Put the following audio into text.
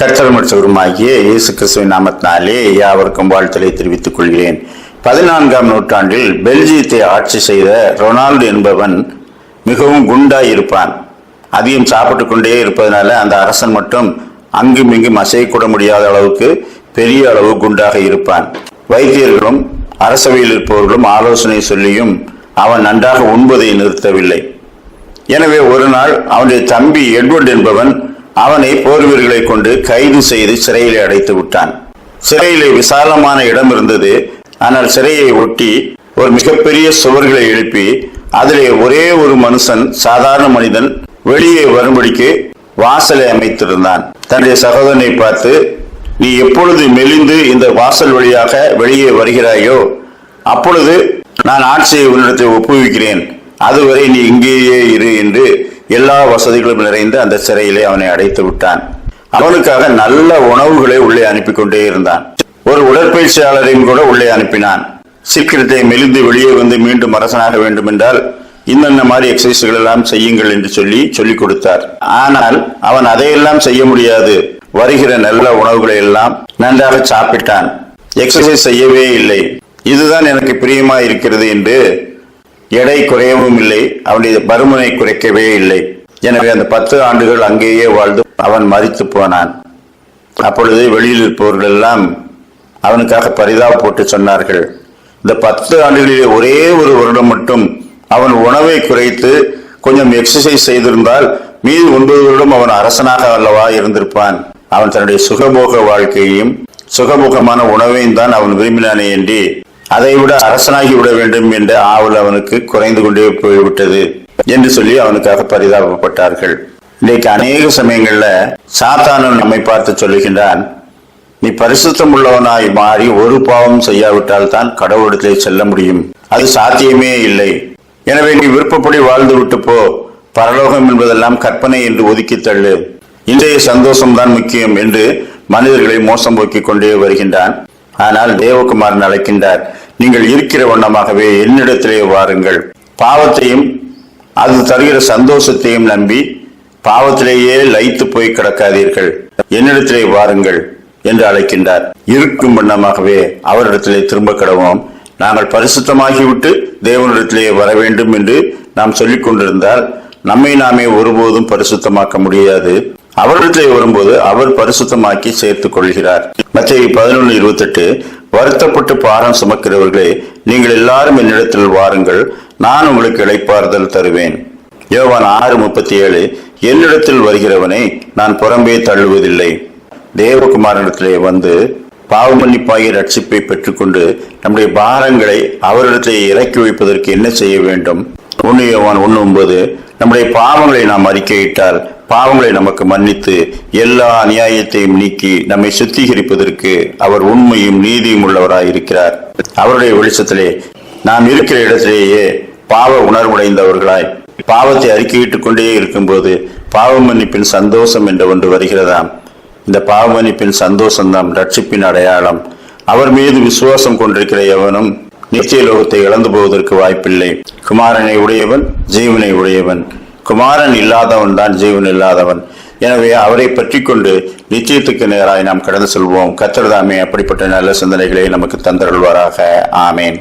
கர்த்தர் மற்றவருமாகிய இயேசு கிறிஸ்துவின் நாமத்தினாலே யாவருக்கும் வாழ்த்தலை தெரிவித்துக் கொள்கிறேன். பதினான்காம் நூற்றாண்டில் பெல்ஜியத்தை ஆட்சி செய்த ரொனால்டு என்பவன் மிகவும் குண்டாய் இருப்பான். அதிகம் சாப்பிட்டு கொண்டே இருப்பதனால அந்த அரசன் மட்டும் அங்கும் இங்கும் அசையக்கூட முடியாத அளவுக்கு பெரிய அளவு குண்டாக இருப்பான். வைத்தியர்களும் அரசவையில் இருப்பவர்களும் ஆலோசனை சொல்லியும் அவன் நன்றாக உண்பதை நிறுத்தவில்லை. எனவே ஒரு நாள் அவனுடைய தம்பி எட்வர்ட் என்பவன் அவனை போர் வீரர்களை கொண்டு கைது செய்து சிறையிலே அடைத்து விட்டான். சிறையிலே விசாலமான இடம் இருந்தது. ஆனால் சிறையை ஒட்டி ஒரு மிகப்பெரிய சுவர்களை எழுப்பி அதிலே ஒரே ஒரு மனுஷன் சாதாரண மனிதன் வெளியே வரும்படிக்கு வாசலை அமைத்திருந்தான். தன்னுடைய சகோதரனை பார்த்து நீ எப்பொழுது மெலிந்து இந்த வாசல் வழியாக வெளியே வருகிறாயோ அப்பொழுது நான் ஆட்சியை உன்னிடத்தை ஒப்புவிக்கிறேன். அதுவரை நீ இங்கேயே இரு என்று எல்லா வசதிகளும் நிறைந்த அந்த சிறையிலே அவனை அடைத்து விட்டான். அவனுக்காக நல்ல உணவுகளை உள்ளே அனுப்பி கொண்டே இருந்தான். ஒரு உடற்பயிற்சியாளரையும் கூட உள்ளே அனுப்பினான். சீக்கிரத்தை மெலிந்து வெளியே வந்து மீண்டும் அரசனாக வேண்டும் என்றால் இன்னென்ன மாதிரி எக்ஸசைஸ்கள் எல்லாம் செய்யுங்கள் என்று சொல்லி சொல்லிக் கொடுத்தார். ஆனால் அவன் அதையெல்லாம் செய்ய முடியாது. வருகிற நல்ல உணவுகளை எல்லாம் நன்றாக சாப்பிட்டான். எக்ஸசைஸ் செய்யவே இல்லை. இதுதான் எனக்கு பிரியமா இருக்கிறது என்று எடை குறையவும் இல்லை அவனுடைய பருமனை குறைக்கவே இல்லை. எனவே அந்த பத்து ஆண்டுகள் அங்கேயே வாழ்ந்து அவன் மறித்து போனான். அப்பொழுது வெளியில் இருப்பவர்கள் எல்லாம் அவனுக்காக பரிதாப போட்டு சொன்னார்கள். இந்த பத்து ஆண்டுகளிலே ஒரே ஒரு வருடம் மட்டும் அவன் உணவை குறைத்து கொஞ்சம் எக்ஸசைஸ் செய்திருந்தால் மீது ஒன்பது வருடம் அவன் அரசனாக அல்லவா இருந்திருப்பான். அவன் தன்னுடைய சுகபோக வாழ்க்கையையும் சுகமுகமான உணவையும் தான் அவன் விரும்பினானே என்று அதை விட அரசனாகி விட வேண்டும் என்ற ஆவல் அவனுக்கு குறைந்து கொண்டே போய்விட்டது என்று சொல்லி அவனுக்காக பரிதாபப்பட்டார்கள். இன்றைக்கு அநேக சமயங்கள்ல சாத்தானன் நம்மை பார்த்து சொல்லுகின்றான் நீ பரிசுத்தம் உள்ளவனாய் மாறி ஒரு பாவம் செய்யாவிட்டால் தான் கடவுளிடத்திலே செல்ல முடியும். அது சாத்தியமே இல்லை. எனவே நீ விருப்பப்படி வாழ்ந்து விட்டு போ. பரலோகம் என்பதெல்லாம் கற்பனை என்று ஒதுக்கி தள்ளு. இன்றைய சந்தோஷம்தான் முக்கியம் என்று மனிதர்களை மோசம் போக்கிக் கொண்டே வருகின்றான். ஆனால் தேவகுமாரன் அழைக்கின்றார் நீங்கள் இருக்கிற வண்ணமாகவே என்னிடத்திலே வாருங்கள். பாவத்தையும் அது தருகிற சந்தோஷத்தையும் நம்பி பாவத்திலேயே லயித்து போய் கிடக்காதீர்கள். என்னிடத்திலே வாருங்கள் என்று அழைக்கின்றார். இருக்கும் வண்ணமாகவே அவரிடத்திலே திரும்ப கிடவோம். நாங்கள் பரிசுத்தமாகிவிட்டு தேவனிடத்திலே வர வேண்டும் என்று நாம் சொல்லிக் கொண்டிருந்தால் நம்மை நாமே ஒருபோதும் பரிசுத்தமாக்க முடியாது. அவரிடத்திலே வரும்போது அவர் பரிசுத்தமாக்கி சேர்த்துக் கொள்கிறார். மத்திய பதினொன்று இருபத்தெட்டு வருத்தப்பட்டு பாரம் சுமக்கிறவர்களே நீங்கள் எல்லாரும் என்னிடத்தில் வாருங்கள் நான் உங்களுக்கு இழைப்பாறுதல் தருவேன். யோவான் ஆறு முப்பத்தி ஏழு என்னிடத்தில் வருகிறவனை நான் புறம்பே தள்ளுவதில்லை. தேவகுமாரனிடத்திலே வந்து பாவ மன்னிப்பாகிய ரட்சிப்பை பெற்றுக்கொண்டு நம்முடைய பாரங்களை அவரிடத்திலே இறக்கி வைப்பதற்கு என்ன செய்ய வேண்டும்? ஒன்று யோவான் ஒன்று ஒன்பது நம்முடைய பாவங்களை நாம் அறிக்கையிட்டால் பாவங்களை நமக்கு மன்னித்து எல்லா அநியாயத்தையும் நீக்கி நம்மை சுத்திகரிப்பதற்கு அவர் உண்மையும் நீதியும் உள்ளவராய் இருக்கிறார். அவருடைய வெளிச்சத்திலே நாம் இருக்கிற இடத்திலேயே பாவ உணர்வுடைந்தவர்களாய் பாவத்தை அறிக்கையிட்டுக் கொண்டே இருக்கும்போது பாவ மன்னிப்பின் சந்தோஷம் என்ற ஒன்று வருகிறதாம். இந்த பாவ மன்னிப்பின் சந்தோஷம்தான் ரட்சிப்பின் அடையாளம். அவர் மீது விசுவாசம் கொண்டிருக்கிற எவனும் நிச்சய லோகத்தை இழந்து போவதற்கு வாய்ப்பில்லை. குமாரனை உடையவன் ஜீவனை உடையவன். குமாரன் இல்லாதவன் தான் ஜீவன் இல்லாதவன். எனவே அவரை பற்றி கொண்டு நிச்சயத்துக்கு நேராய் நாம் கடந்து செல்வோம். கத்திரதாமே அப்படிப்பட்ட நல்ல சிந்தனைகளை நமக்கு தந்தருள்வாராக. ஆமேன்.